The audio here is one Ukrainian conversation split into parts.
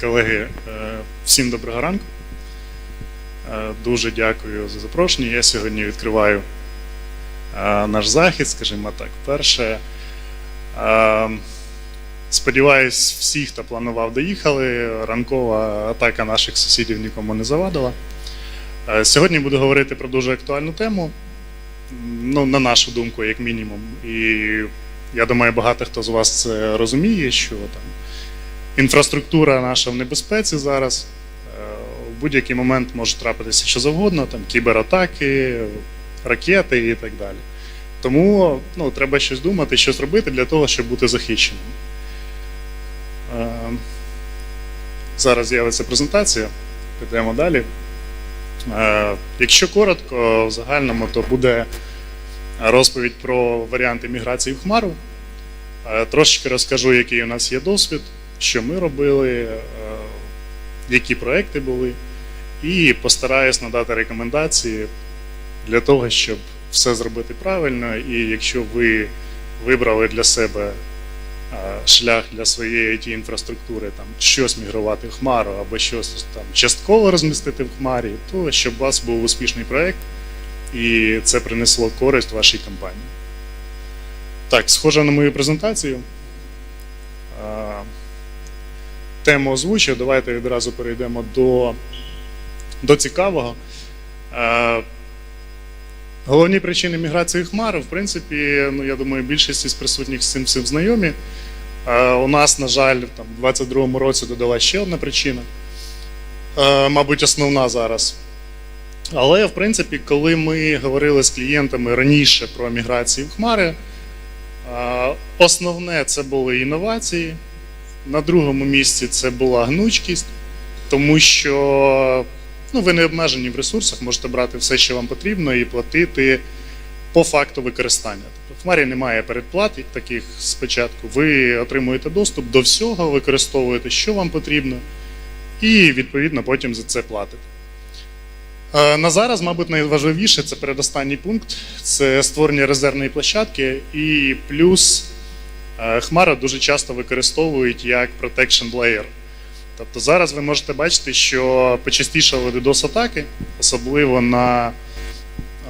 Колеги, е, всім доброго ранку. Е, Дуже дякую за запрошення. Я сьогодні відкриваю е, наш захід, скажімо так, вперше. Е, Сподіваюсь, всі, хто планував, доїхали. Ранкова атака наших сусідів нікому не завадила. Сьогодні буду говорити про дуже актуальну тему, ну, на нашу думку, як мінімум. І я думаю, багато хто з вас це розуміє, що там інфраструктура наша в небезпеці зараз. Е, В будь-який момент може трапитися що завгодно, там кібератаки, ракети і так далі. Тому ну, треба щось думати, щось робити для того, щоб бути захищеним. Е, Зараз з'явиться презентація, підемо далі. Е, Якщо коротко, в загальному, то буде розповідь про варіанти міграції в Хмару. Е, Трошечки розкажу, який у нас є досвід, що ми робили, е, які проекти були, і постараюсь надати рекомендації для того, щоб все зробити правильно. І якщо ви вибрали для себе е, шлях для своєї it інфраструктури, там щось мігрувати в Хмару або щось там частково розмістити в Хмарі, то щоб у вас був успішний проект і це принесло користь вашій компанії. Так, схоже на мою презентацію. А, Тему озвучив. Давайте відразу перейдемо до, до цікавого. А, Головні причини міграції хмари, в принципі, ну я думаю, більшість із присутніх з цим всім знайомі. А, У нас, на жаль, там, в 2022 році додалася ще одна причина, А, мабуть, основна зараз. Але, в принципі, коли ми говорили з клієнтами раніше про міграцію в хмари, Основне це були інновації. На другому місці це була гнучкість, тому що ну, ви не обмежені в ресурсах, можете брати все, що вам потрібно, і платити по факту використання. Тобто в хмарі немає передплат таких спочатку. Ви отримуєте доступ до всього, використовуєте, що вам потрібно, і відповідно потім за це платите. Е, На зараз, мабуть, найважливіше це передостанній пункт це створення резервної площадки, і плюс Хмара дуже часто використовують як protection layer. Тобто зараз ви можете бачити, що почастішали DDoS-атаки, особливо на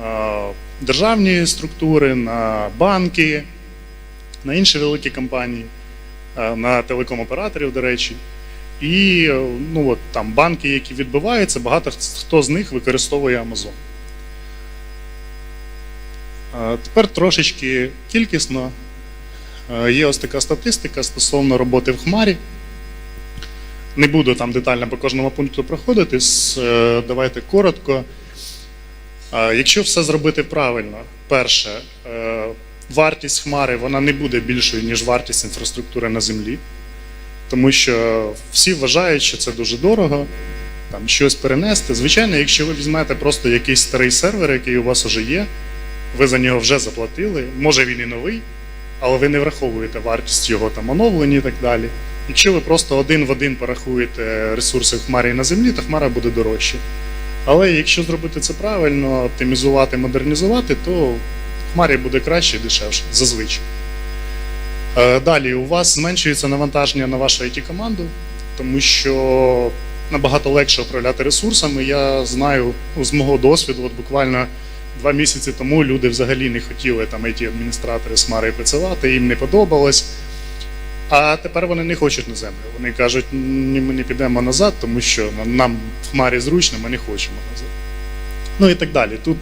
е, державні структури, на банки, на інші великі компанії, е, на телеком-операторів, до речі. І е, ну, от, там банки, які відбиваються, багато хто з них використовує Amazon. Е, Тепер трошечки кількісно. Е, Є ось така статистика стосовно роботи в Хмарі. Не буду там детально по кожному пункту проходити. е, Давайте коротко. Е, Якщо все зробити правильно, перше, вартість хмари вона не буде більшою, ніж вартість інфраструктури на землі. Тому що всі вважають, що це дуже дорого, там щось перенести. Звичайно, якщо ви візьмете просто якийсь старий сервер, який у вас вже є, ви за нього вже заплатили, може він і новий, але ви не враховуєте вартість його там оновлення і так далі. Якщо ви просто один в один порахуєте ресурси в хмарі на землі, то хмара буде дорожче. Але якщо зробити це правильно, оптимізувати, модернізувати, то в хмарі буде краще і дешевше, зазвичай. Е, Далі у вас зменшується навантаження на вашу it команду тому що набагато легше управляти ресурсами. Я знаю ну, з мого досвіду, от буквально два місяці тому люди взагалі не хотіли там it адміністратори Хмарою працювати, їм не подобалось. А тепер вони не хочуть на землю. Вони кажуть, ми не підемо назад, тому що нам в хмарі зручно, ми не хочемо назад. Ну і так далі. Тут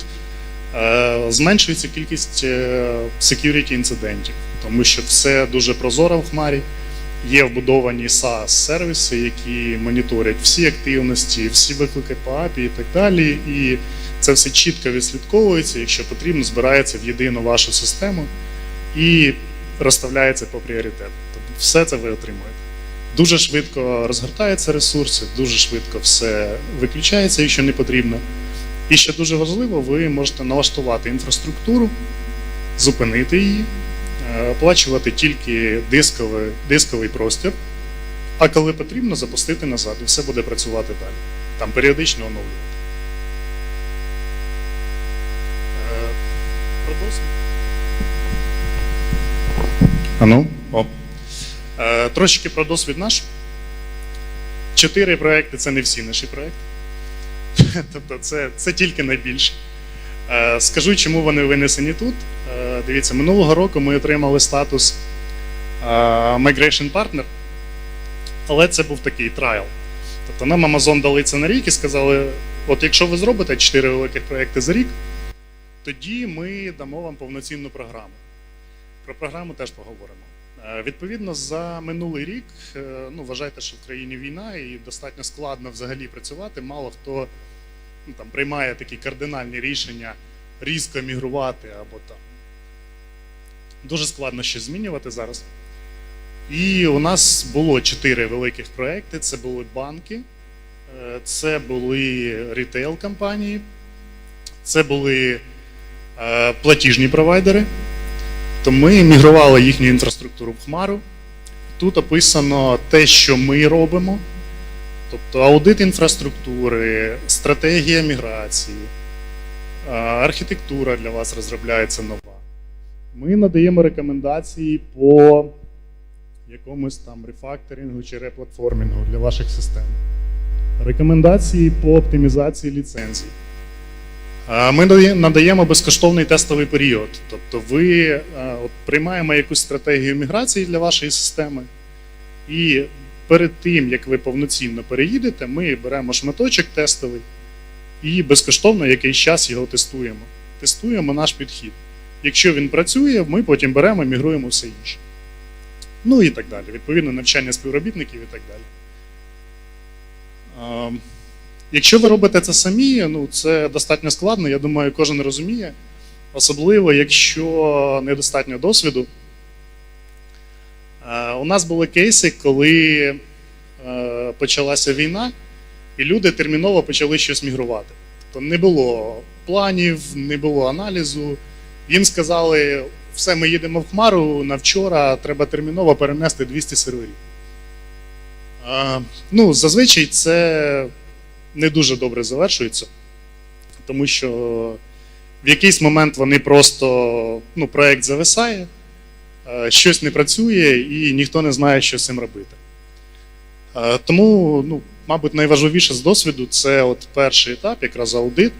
е, зменшується кількість е, security інцидентів, тому що все дуже прозоро в хмарі. Є вбудовані SaaS-сервіси, які моніторять всі активності, всі виклики по API і так далі. І це все чітко відслідковується, якщо потрібно, збирається в єдину вашу систему і розставляється по пріоритету. Тобто все це ви отримуєте. Дуже швидко розгортаються ресурси, дуже швидко все виключається, якщо не потрібно. І ще дуже важливо, ви можете налаштувати інфраструктуру, зупинити її, е, оплачувати тільки дисковий, дисковий простір, а коли потрібно, запустити назад, і все буде працювати далі. Там періодично оновлювати. Ану, о. Е, Трошки про досвід наш. чотири проекти це не всі наші проекти. Тобто це, це тільки найбільше. Е, Скажу, чому вони винесені тут. Е, Дивіться, минулого року ми отримали статус е, Migration Partner, але це був такий трайл. Тобто нам Amazon дали це на рік і сказали: от якщо ви зробите 4 великих проекти за рік, тоді ми дамо вам повноцінну програму. Про програму теж поговоримо. Е, Відповідно, за минулий рік, е, ну вважайте, що в країні війна і достатньо складно взагалі працювати. Мало хто ну, там, приймає такі кардинальні рішення різко мігрувати або там. Дуже складно щось змінювати зараз. І у нас було чотири великих проекти: це були банки, е, це були рітейл-компанії, це були платіжні провайдери. То ми мігрували їхню інфраструктуру в Хмару. Тут описано те, що ми робимо, тобто аудит інфраструктури, стратегія міграції, е, архітектура для вас розробляється нова. Ми надаємо рекомендації по якомусь там рефакторингу чи реплатформінгу для ваших систем. Рекомендації по оптимізації ліцензій. Е, Ми надаємо безкоштовний тестовий період. Тобто, ви е, от, приймаємо якусь стратегію міграції для вашої системи, і перед тим, як ви повноцінно переїдете, ми беремо шматочок тестовий і безкоштовно якийсь час його тестуємо. Тестуємо наш підхід. Якщо він працює, ми потім беремо і мігруємо все інше. Ну і так далі. Відповідно, навчання співробітників і так далі. Якщо ви робите це самі, ну це достатньо складно, я думаю, кожен розуміє. Особливо, якщо недостатньо досвіду. Е, У нас були кейси, коли е, почалася війна, і люди терміново почали щось мігрувати. Тобто не було планів, не було аналізу. Їм сказали, все, ми їдемо в Хмару на вчора, треба терміново перенести 200 серверів. Е, Ну, зазвичай це не дуже добре завершується, тому що в якийсь момент вони просто ну, проект зависає, е, щось не працює, і ніхто не знає, що з цим робити. Е, Тому, ну, мабуть, найважливіше з досвіду це от перший етап, якраз аудит,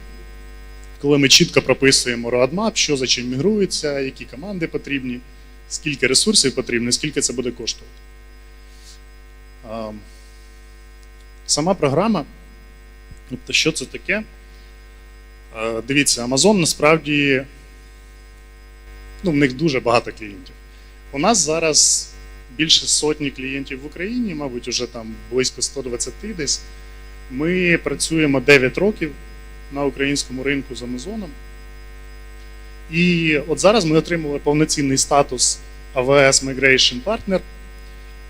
коли ми чітко прописуємо roadmap, що за чим мігрується, які команди потрібні, скільки ресурсів потрібно, скільки це буде коштувати. Е, Сама програма. Тобто, що це таке? Е, Дивіться, Amazon насправді ну, в них дуже багато клієнтів. У нас зараз більше сотні клієнтів в Україні, мабуть, вже там близько 120 десь. Ми працюємо 9 років на українському ринку з Амазоном. І от зараз ми отримали повноцінний статус AWS Migration Partner.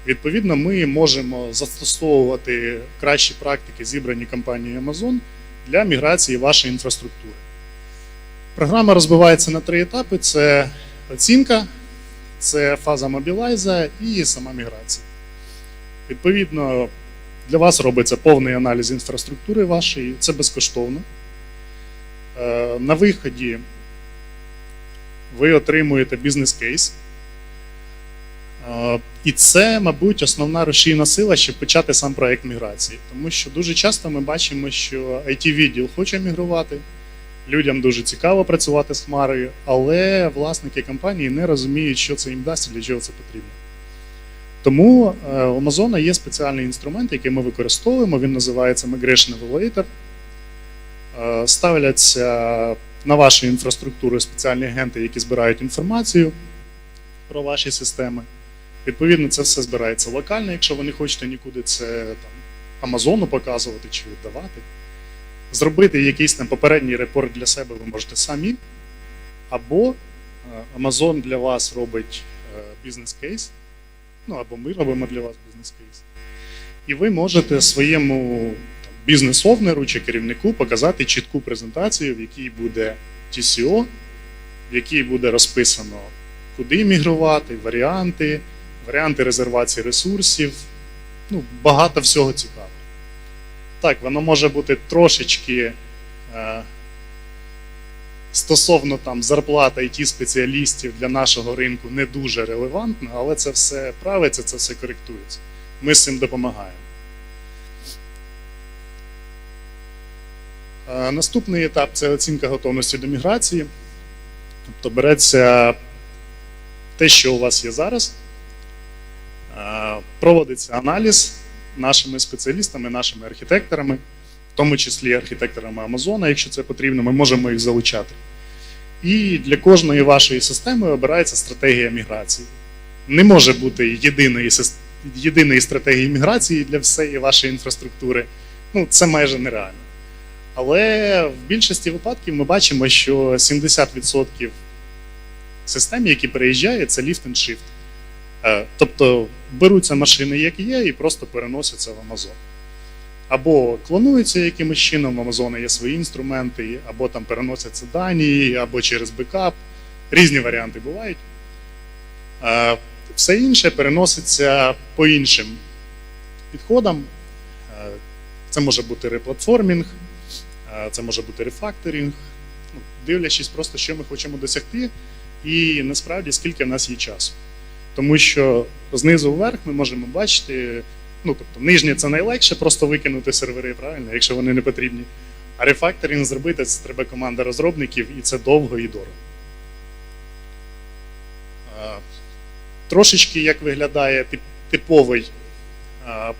Відповідно, ми можемо застосовувати кращі практики, зібрані компанією Amazon для міграції вашої інфраструктури. Програма розбивається на три етапи: це оцінка, це фаза мобілайза і сама міграція. Відповідно, для вас робиться повний аналіз інфраструктури вашої, це безкоштовно. Е, На виході ви отримуєте бізнес-кейс. І це, мабуть, основна рушійна сила, щоб почати сам проект міграції. Тому що дуже часто ми бачимо, що it відділ хоче мігрувати, людям дуже цікаво працювати з Хмарою, але власники компанії не розуміють, що це їм дасть і для чого це потрібно. Тому е, у Amazon є спеціальний інструмент, який ми використовуємо. Він називається Migration Evaluator. Е, Ставляться на вашу інфраструктуру спеціальні агенти, які збирають інформацію про ваші системи. Відповідно, це все збирається локально, якщо ви не хочете нікуди це там, Амазону показувати чи віддавати. Зробити якийсь там попередній репорт для себе ви можете самі. Або е, Amazon для вас робить е, бізнес-кейс, ну або ми робимо для вас бізнес-кейс. І ви можете своєму бізнес-овнеру чи керівнику показати чітку презентацію, в якій буде TCO, в якій буде розписано, куди мігрувати, варіанти, варіанти резервації ресурсів. ну, Багато всього цікавого. Так, воно може бути трошечки е, стосовно там зарплати ті спеціалістів для нашого ринку не дуже релевантно, але це все правиться, це все коректується. Ми з цим допомагаємо. Е, наступний етап це оцінка готовності до міграції. Тобто береться те, що у вас є зараз проводиться аналіз нашими спеціалістами, нашими архітекторами, в тому числі архітекторами Амазона, якщо це потрібно, ми можемо їх залучати. І для кожної вашої системи обирається стратегія міграції. Не може бути єдиної, єдиної стратегії міграції для всієї вашої інфраструктури. Ну, це майже нереально. Але в більшості випадків ми бачимо, що 70% систем, які переїжджають, це. Е, Тобто беруться машини, як є, і просто переносяться в Amazon. Або клонуються якимось чином, в Amazon є свої інструменти, або там переносяться дані, або через бекап. Різні варіанти бувають. Е, Все інше переноситься по іншим підходам. Е, Це може бути реплатформінг, е, це може бути рефакторинг, ну, дивлячись просто, що ми хочемо досягти, і насправді скільки в нас є часу. Тому що знизу вверх ми можемо бачити, ну тобто нижнє це найлегше, просто викинути сервери, правильно, якщо вони не потрібні. А рефакторинг зробити це треба команда розробників, і це довго і дорого. Трошечки як виглядає типовий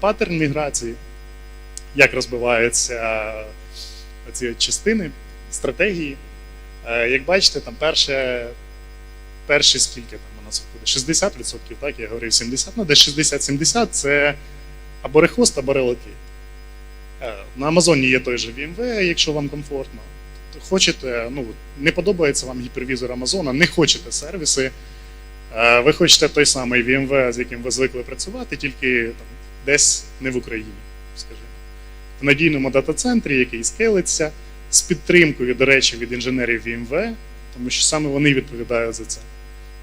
паттерн міграції, як розбиваються ці частини, стратегії. Е, Як бачите, там перше, перші скільки там нас виходить? 60%, так, я говорив 70%, ну десь 60-70 це або рехост, або релокейт. Е, На Амазоні є той же VMware, якщо вам комфортно. Тобто Хочете, ну, не подобається вам гіпервізор Амазона, не хочете сервіси. е, Ви хочете той самий VMware, з яким ви звикли працювати, тільки там, десь не в Україні, скажімо. В надійному дата-центрі, який скелиться, з підтримкою, до речі, від інженерів VMware, тому що саме вони відповідають за це.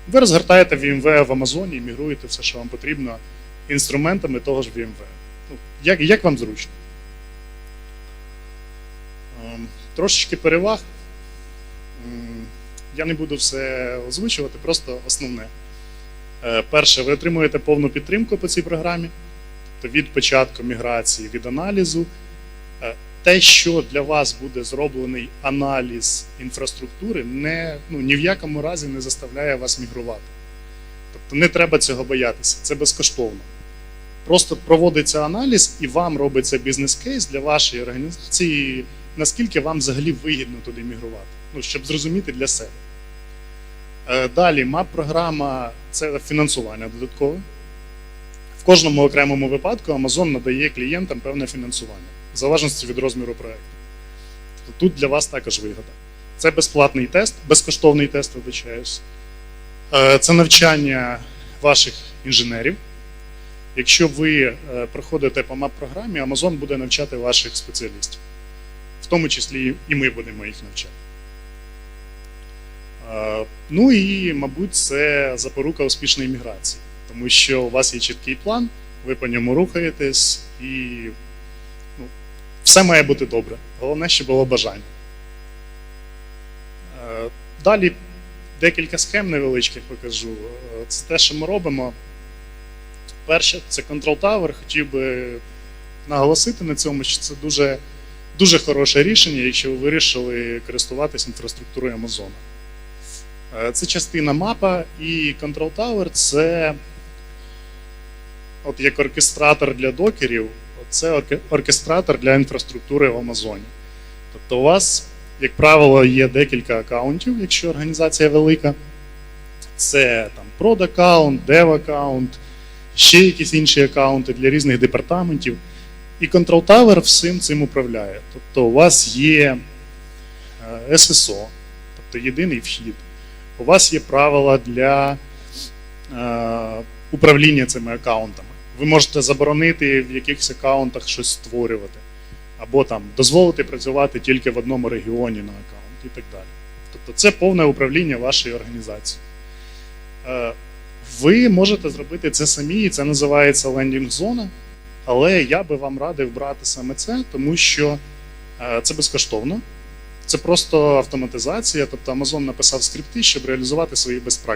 Ви розгортаєте VMware в Амазоні і мігруєте все, що вам потрібно, інструментами того ж VMware. Ну, як, як вам зручно? Ем, Трошечки переваг. Я не буду все озвучувати, просто основне. Е, Перше, ви отримуєте повну підтримку по цій програмі, тобто від початку міграції, від аналізу. Те, що для вас буде зроблений аналіз інфраструктури, не, ну, ні в якому разі не заставляє вас мігрувати. Тобто не треба цього боятися, це безкоштовно. Просто проводиться аналіз і вам робиться бізнес-кейс для вашої організації, наскільки вам взагалі вигідно туди мігрувати, ну, щоб зрозуміти для себе. Е, Далі, мап-програма це фінансування додаткове. В кожному окремому випадку Amazon надає клієнтам певне фінансування, в залежності від розміру проєкту. Тобто тут для вас також вигода. Це безплатний тест, безкоштовний тест, вибачаюсь. Е, Це навчання ваших інженерів. Якщо ви е, проходите по мап-програмі, Amazon буде навчати ваших спеціалістів. В тому числі і ми будемо їх навчати. Е, Ну і, мабуть, це запорука успішної міграції, тому що у вас є чіткий план, ви по ньому рухаєтесь, і все має бути добре. Головне, щоб було бажання. Е, Далі декілька схем невеличких покажу. Е, Це те, що ми робимо. Перше, це Control Tower. Хотів би наголосити на цьому, що це дуже, дуже хороше рішення, якщо ви вирішили користуватись інфраструктурою Amazon. Е, Це частина мапа, і Control Tower це от як оркестратор для докерів, це оркестратор для інфраструктури в Амазоні. Тобто у вас, як правило, є декілька аккаунтів, якщо організація велика. Це там prod аккаунт, dev аккаунт, ще якісь інші аккаунти для різних департаментів. І Control Tower всім цим управляє. Тобто у вас є е, SSO, тобто єдиний вхід. У вас є правила для е, управління цими аккаунтами. Ви можете заборонити в якихось аккаунтах щось створювати, або там дозволити працювати тільки в одному регіоні на аккаунт і так далі. Тобто це повне управління вашої організації. Е, ви можете зробити це самі, і це називається лендінг зона. Але я би вам радив брати саме це, тому що е, це безкоштовно. Це просто автоматизація, тобто Amazon написав скрипти, щоб реалізувати свої. Е,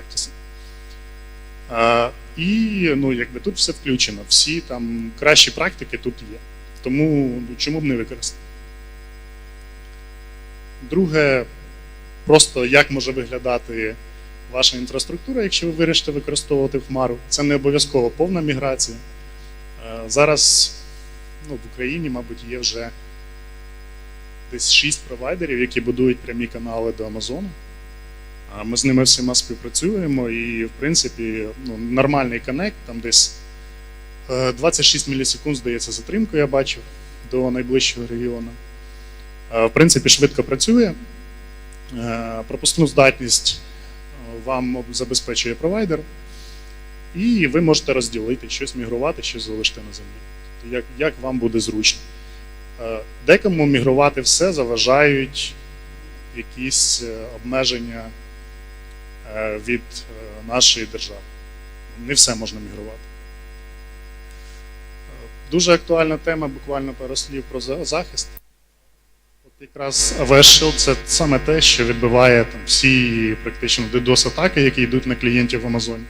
І ну, якби тут все включено, всі там кращі практики тут є. Тому ну, чому б не використати? Друге, просто як може виглядати ваша інфраструктура, якщо ви вирішите використовувати Хмару. Це не обов'язково повна міграція. Зараз ну, в Україні, мабуть, є вже десь 6 провайдерів, які будують прямі канали до Амазону. Ми з ними всіма співпрацюємо і, в принципі, ну, нормальний коннект, там десь е, 26 мілісекунд, здається, затримку я бачив до найближчого регіону. Е, В принципі, швидко працює. Е, Пропускну здатність е, вам забезпечує провайдер, і ви можете розділити щось мігрувати, щось залишити на землі. Тобто, як, як вам буде зручно. Е, Декому мігрувати все заважають якісь е, обмеження е, від е, нашої держави. Не все можна мігрувати. Е, Дуже актуальна тема, буквально пару слів про захист. От якраз Shield це саме те, що відбиває там, всі практично DDoS-атаки, які йдуть на клієнтів в Амазоні.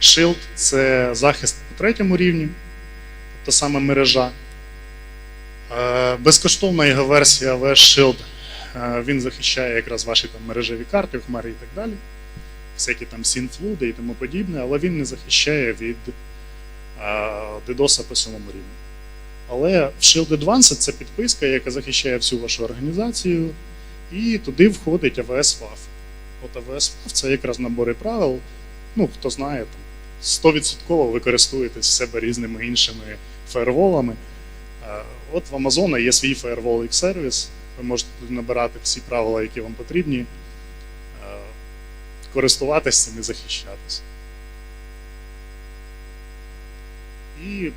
Shield це захист по третьому рівні, тобто саме мережа. Е, Безкоштовна його версія Shield, е, він захищає якраз ваші там мережеві карти, в хмарі і так далі, всякі там сінфлуди і тому подібне, але він не захищає від е, DDoS по сьомому рівні. Але в Shield Advanced це підписка, яка захищає всю вашу організацію, і туди входить AWS WAF. От AWS WAF це якраз набори правил. Ну, хто знає, там 100% ви користуєтесь себе різними іншими фаєрволами. Е, От в Amazon є свій Firewall X сервіс. Ви можете набирати всі правила, які вам потрібні, е, користуватися цим і захищатися. І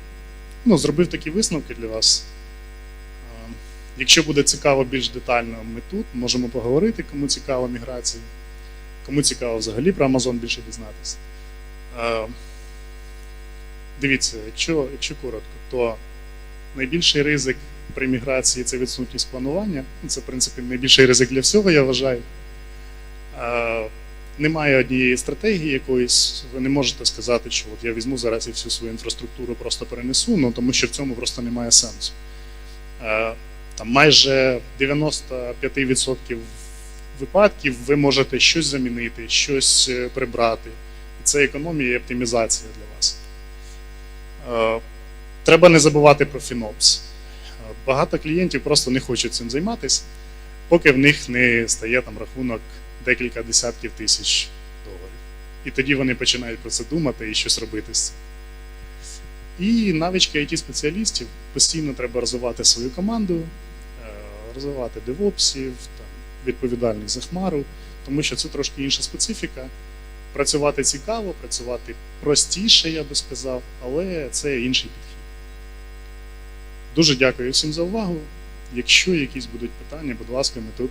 ну, зробив такі висновки для вас. Е, Якщо буде цікаво більш детально, ми тут можемо поговорити, кому цікаво міграція, кому цікаво взагалі про Amazon більше дізнатися. Е, Дивіться, якщо, якщо коротко, то найбільший ризик при міграції це відсутність планування. Ну, Це, в принципі, найбільший ризик для всього, я вважаю. Немає однієї стратегії якоїсь. Ви не можете сказати, що от я візьму зараз і всю свою інфраструктуру просто перенесу, ну тому що в цьому просто немає сенсу. Там майже 95% випадків ви можете щось замінити, щось е, прибрати. Це економія і оптимізація для вас. Треба не забувати про. Е, Багато клієнтів просто не хочуть цим займатися, поки в них не стає там рахунок декілька десятків тисяч доларів. І тоді вони починають про це думати і щось робити з цим. І навички it спеціалістів постійно треба розвивати свою команду, е, розвивати девопсів, там, відповідальність за хмару, тому що це трошки інша специфіка. Працювати цікаво, працювати простіше, я би сказав, але це інший підхід. Дуже дякую всім за увагу. Якщо якісь будуть питання, будь ласка, ми тут.